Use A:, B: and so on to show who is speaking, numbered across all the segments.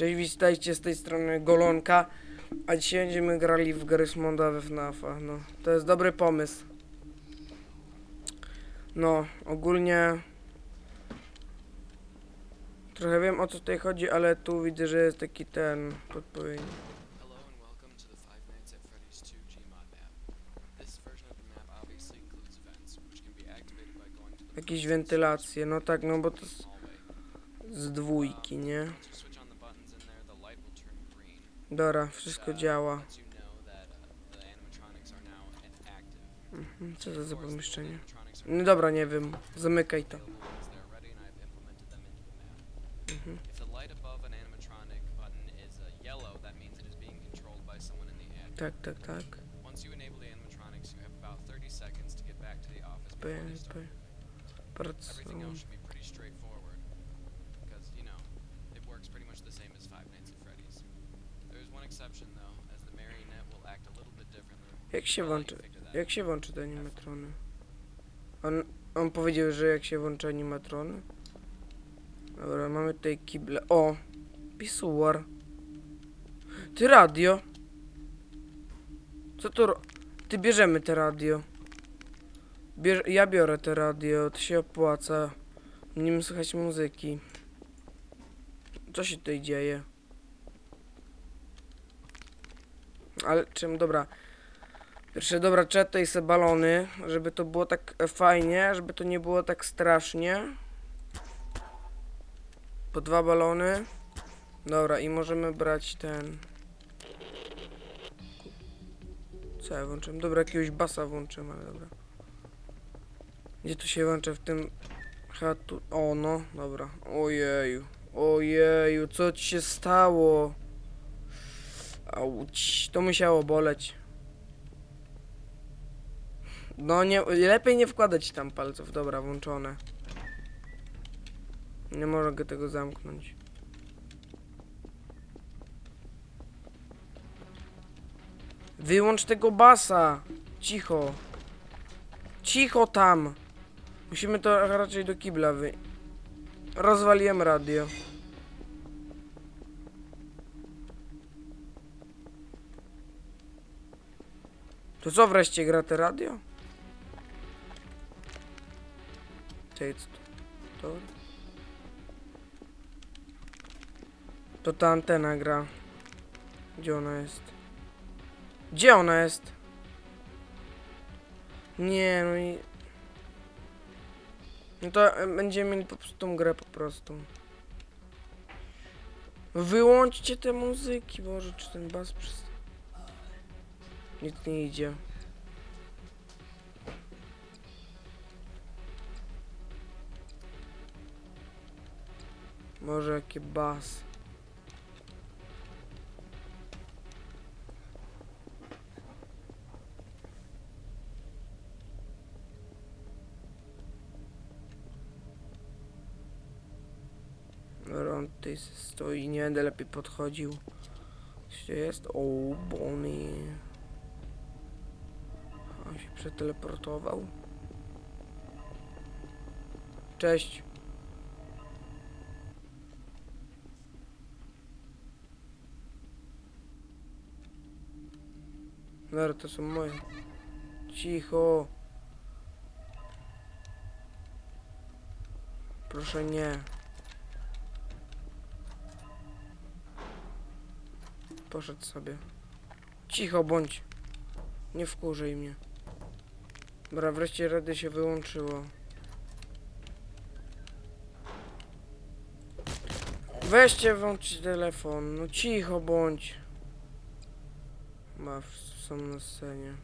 A: Cześć, witajcie z tej strony Golonka. A dzisiaj będziemy grali w Garysmonda we FNAFa. No, to jest dobry pomysł. No, ogólnie... Trochę wiem o co tutaj chodzi, ale tu widzę, że jest taki ten podpowiedź.
B: Hello and welcome to the Five Nights at Freddy's 2 Gmod map. This version of the map obviously includes vents, which can be activated by going to the
A: Jakieś wentylacje, no tak, no bo to z, z dwójki, nie?
B: Now a- active.
A: Mhm, Co to za pomieszczenie? No dobra, nie wiem. Zamykaj to. Mhm. Tak, tak, tak.
B: Once you enable the animatronics, you have about 30 seconds to
A: Jak się włączy? Jak się włączy te animatrony? On, on powiedział, że jak się włączy animatrony? Dobra, mamy tutaj kible. O! Pisuar. Ty radio. Co to ro... Ty bierzemy te radio. Bierz... Ja biorę te radio, to się opłaca. Nim słychać muzyki. Co się tutaj dzieje? Ale czym, dobra. Pierwsze, dobra, trzeba tutaj se balony, żeby to było tak fajnie, żeby to nie było tak strasznie. Po dwa balony. Dobra, i możemy brać ten... Co ja włączyłem? Dobra, jakiegoś basa włączymy, ale dobra. Gdzie to się włącza w tym... Chyba tu... O, no, dobra. Ojeju. Ojeju, co ci się stało? Auć, to musiało boleć. No nie, lepiej nie wkładać tam palców. Dobra, włączone. Nie mogę tego zamknąć. Wyłącz tego basa. Cicho. Cicho tam. Musimy to raczej do kibla wy... Rozwaliłem radio. To co wreszcie gra te radio? Co to? To? Ta antena gra. Gdzie ona jest? Gdzie ona jest? Nie, no i... No to będziemy mieli po prostu tą grę po prostu. Wyłączcie te muzyki, Boże, czy ten bas przez... Nic nie idzie. Może jaki bas. On tutaj stoi, nie będę lepiej podchodził. Gdzie jest? O, Bonnie. On się przeteleportował. Cześć. Dobra, to są moje. Cicho. Proszę nie. Poszedł sobie. Cicho bądź. Nie wkurzaj mnie. Dobra, wreszcie radio się wyłączyło. Weźcie włączyć telefon. No cicho bądź. Ma są na scenie.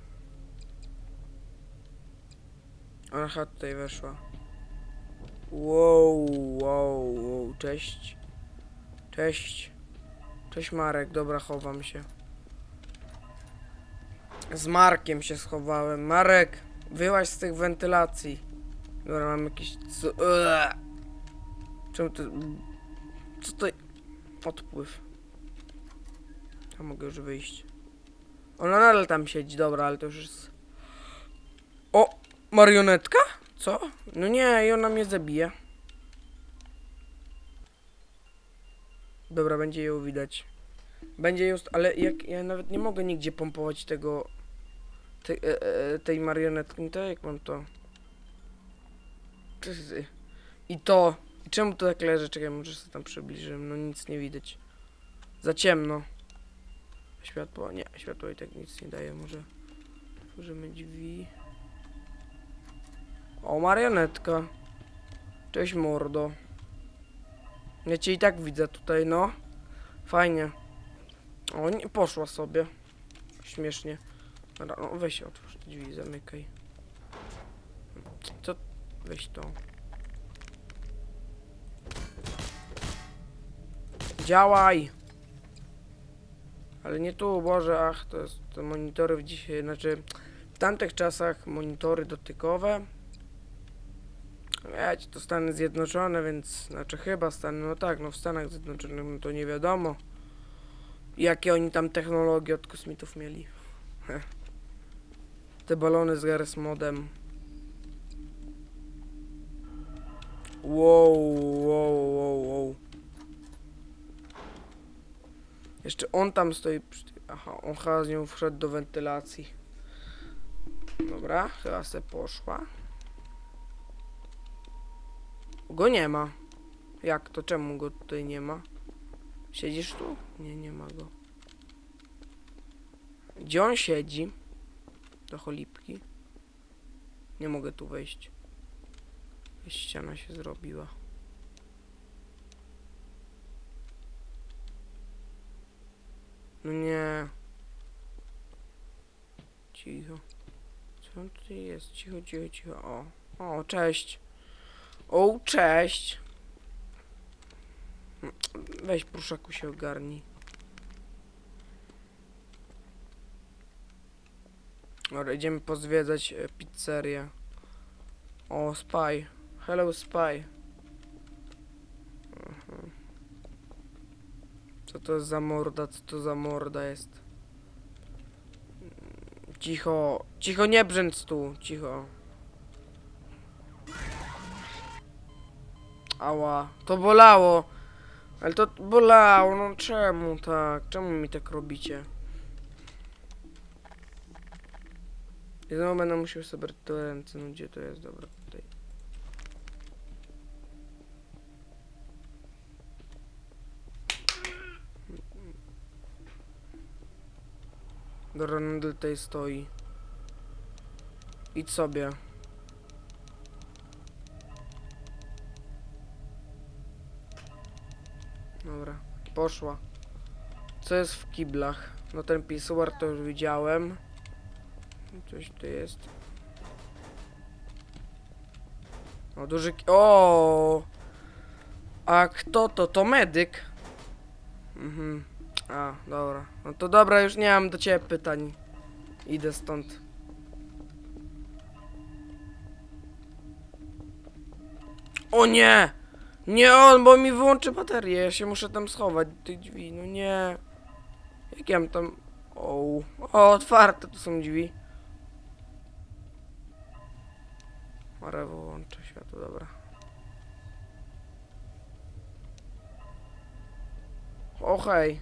A: Aha, tutaj weszła. Wow, wow, wow, cześć. Cześć. Cześć Marek, dobra, chowam się. Z Markiem się schowałem. Marek, wyłaź z tych wentylacji. Dobra, mam jakiś... Co... Czemu to... Co to... Odpływ. Ja mogę już wyjść. Ona nadal tam siedzi, dobra, ale to już jest... O! Marionetka? Co? No nie, i ona mnie zabije. Dobra, będzie ją widać. Będzie ją, ale jak ja nawet nie mogę nigdzie pompować tego tej, e, e, tej marionetki, to jak mam to? I to. I czemu to tak leży? Czekaj, może sobie tam przybliżymy. No nic nie widać. Za ciemno. Światło, nie, światło i tak nic nie daje. Może otworzymy drzwi. O, marionetka. Cześć mordo. Ja cię i tak widzę tutaj, no. Fajnie. O, nie, poszła sobie. Śmiesznie. No weź otwórz drzwi, zamykaj. Co? Weź to. Działaj! Ale nie tu, Boże, ach, to jest te monitory w dzisiaj, znaczy w tamtych czasach monitory dotykowe. Wiecie, to Stany Zjednoczone, więc, znaczy chyba Stany, no tak, no w Stanach Zjednoczonych, no to nie wiadomo. Jakie oni tam technologie od kosmitów mieli. Te balony z Gareth modem. Wow, wow, wow. Jeszcze on tam stoi Aha, on chyba z nią wszedł do wentylacji. Dobra, chyba se poszła. Go nie ma. Jak to? Czemu go tutaj nie ma? Siedzisz tu? Nie, nie ma go. Gdzie on siedzi? Do cholipki. Nie mogę tu wejść. Ściana się zrobiła. No nie. Cicho. Co tutaj jest? Cicho, cicho, cicho. O. O, cześć. O, cześć. Weź pruszaku się ogarnij. Dobra, idziemy pozwiedzać e, pizzerię. O, spy. Hello, spy. Co to jest za morda? Co to za morda jest? Mm, Cicho. Cicho, nie brzęc tu. Cicho. Ała. To bolało. Ale to bolało. No czemu tak? Czemu mi tak robicie? I znowu będę musiał sobie to ręce. No gdzie to jest? Dobra, tutaj. Nadal tutaj stoi. Idź sobie. Dobra, poszła. Co jest w kiblach? No ten pisuar to już widziałem. Coś tu jest. O, duży... O! A kto to? To medyk? Mhm. A, dobra. No to dobra, już nie mam do ciebie pytań. Idę stąd. O nie! Nie on, bo mi wyłączy baterię. Ja się muszę tam schować do tych drzwi. No nie. Jak ja mam tam... O, o otwarte tu są drzwi. Ale wyłączę światło, dobra. O hej.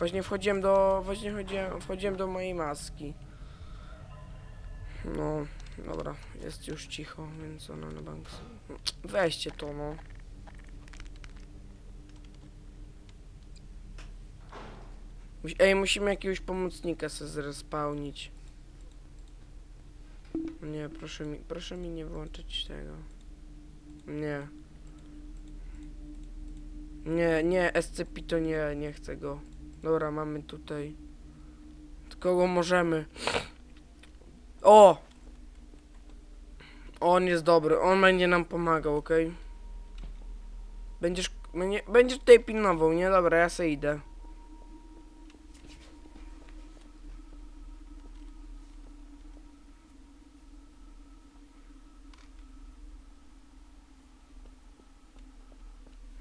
A: Właśnie wchodziłem do... Właśnie wchodziłem, wchodziłem do mojej maski. No, dobra. Jest już cicho, więc ona na bank... Weźcie to, no. Ej, musimy jakiegoś pomocnika sobie zrespawnić. Nie, proszę mi, proszę mi nie włączyć tego. Nie. Nie, nie, SCP to nie, nie chcę go. Dobra, mamy tutaj. Kogo możemy? O! On jest dobry, on będzie nam pomagał, okej? Będziesz, mnie, będziesz tutaj pilnował, nie? Dobra, ja se idę.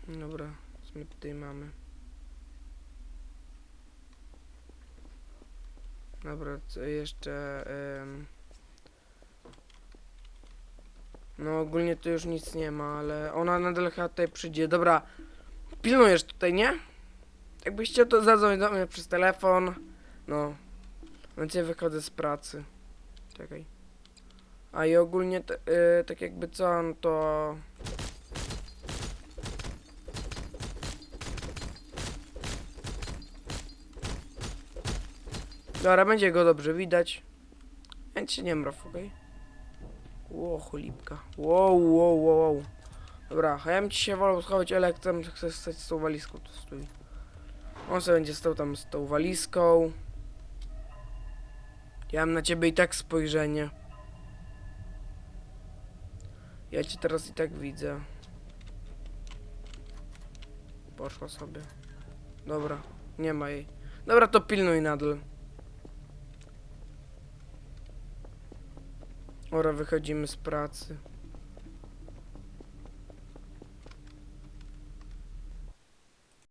A: Dobra, co my tutaj mamy? Dobra, co jeszcze? em, No ogólnie to już nic nie ma, ale ona nadal chyba tutaj przyjdzie. Dobra, pilnujesz tutaj, nie? Jakbyś chciał, to zadzwoń do mnie przez telefon. No, więc ja wychodzę z pracy. Czekaj. A i ogólnie, t- y, tak jakby co, no to... Dobra, będzie go dobrze widać. Więc się nie mrów, okej? Ło, cholipka. Wow, wow, wow, wow. Dobra, a ja bym ci się wolał schować, tam chcesz stać z tą walizką, to stój. On sobie będzie stał tam z tą walizką. Ja mam na ciebie i tak spojrzenie. Ja cię teraz i tak widzę. Poszła sobie. Dobra, nie ma jej. Dobra, to pilnuj nadal. Ora, wychodzimy z pracy.